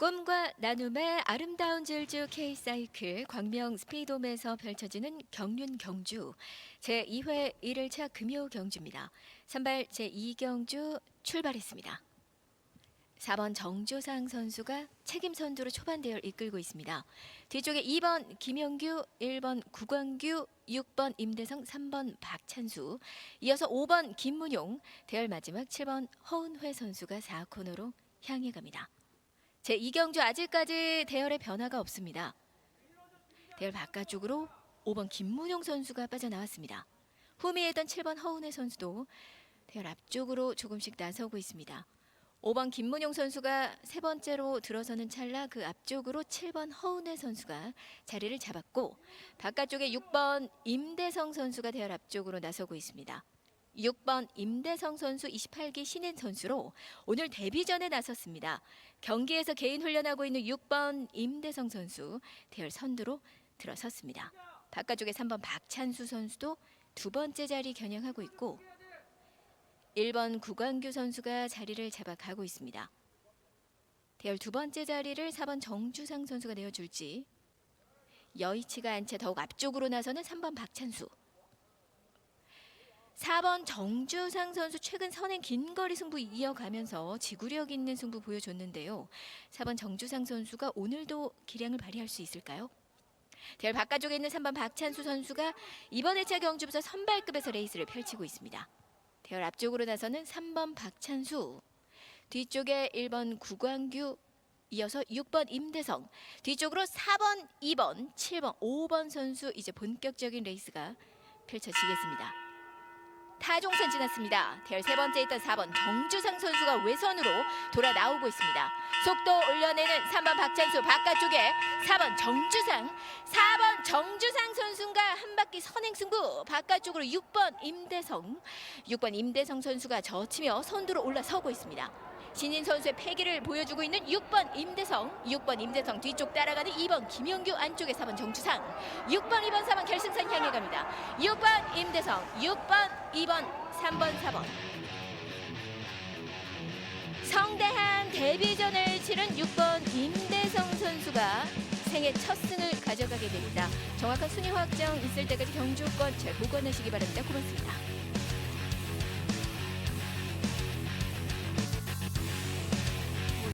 꿈과 나눔의 아름다운 질주 K사이클 광명 스피드홈에서 펼쳐지는 경륜 경주 제2회 1일차 금요 경주입니다. 선발 제2경주 출발했습니다. 4번 정조상 선수가 책임 선두로 초반 대열 이끌고 있습니다. 뒤쪽에 2번 김영규, 1번 구광규, 6번 임대성, 3번 박찬수, 이어서 5번 김문용, 대열 마지막 7번 허은회 선수가 4코너로 향해 갑니다. 제 2경주 아직까지 대열의 변화가 없습니다. 대열 바깥쪽으로 5번 김문용 선수가 빠져나왔습니다. 후미했던 7번 허은혜 선수도 대열 앞쪽으로 조금씩 나서고 있습니다. 5번 김문용 선수가 세 번째로 들어서는 찰나 그 앞쪽으로 7번 허은혜 선수가 자리를 잡았고 바깥쪽에 6번 임대성 선수가 대열 앞쪽으로 나서고 있습니다. 6번 임대성 선수 28기 신인 선수로 오늘 데뷔전에 나섰습니다. 경기에서 개인 훈련하고 있는 6번 임대성 선수 대열 선두로 들어섰습니다. 바깥쪽에 3번 박찬수 선수도 두 번째 자리 겨냥하고 있고 1번 구광규 선수가 자리를 잡아가고 있습니다. 대열 두 번째 자리를 4번 정주상 선수가 내어줄지 여의치가 않 채 더욱 앞쪽으로 나서는 3번 박찬수 4번 정주상 선수 최근 선행 긴 거리 승부 이어가면서 지구력 있는 승부 보여줬는데요. 4번 정주상 선수가 오늘도 기량을 발휘할 수 있을까요? 대열 바깥쪽에 있는 3번 박찬수 선수가 이번 회차 경주부터 선발급에서 레이스를 펼치고 있습니다. 대열 앞쪽으로 나서는 3번 박찬수, 뒤쪽에 1번 구광규, 이어서 6번 임대성, 뒤쪽으로 4번, 2번, 7번, 5번 선수 이제 본격적인 레이스가 펼쳐지겠습니다. 타종선 지났습니다. 대열 세 번째 있던 4번 정주상 선수가 외선으로 돌아 나오고 있습니다. 속도 올려내는 3번 박찬수 바깥쪽에 4번 정주상 4번 정주상 선수가 한 바퀴 선행 승부 바깥쪽으로 6번 임대성 6번 임대성 선수가 젖히며 선두로 올라서고 있습니다. 신인 선수의 패기를 보여주고 있는 6번 임대성 6번 임대성 뒤쪽 따라가는 2번 김영규 안쪽에 4번 정주상 6번 2번 4번 결승선 향해 갑니다. 6번 임대성 6번 2번 3번 4번 성대한 데뷔전을 치른 6번 임대성 선수가 생애 첫 승을 가져가게 됩니다. 정확한 순위 확정 있을 때까지 경주권 잘 보관하시기 바랍니다. 고맙습니다.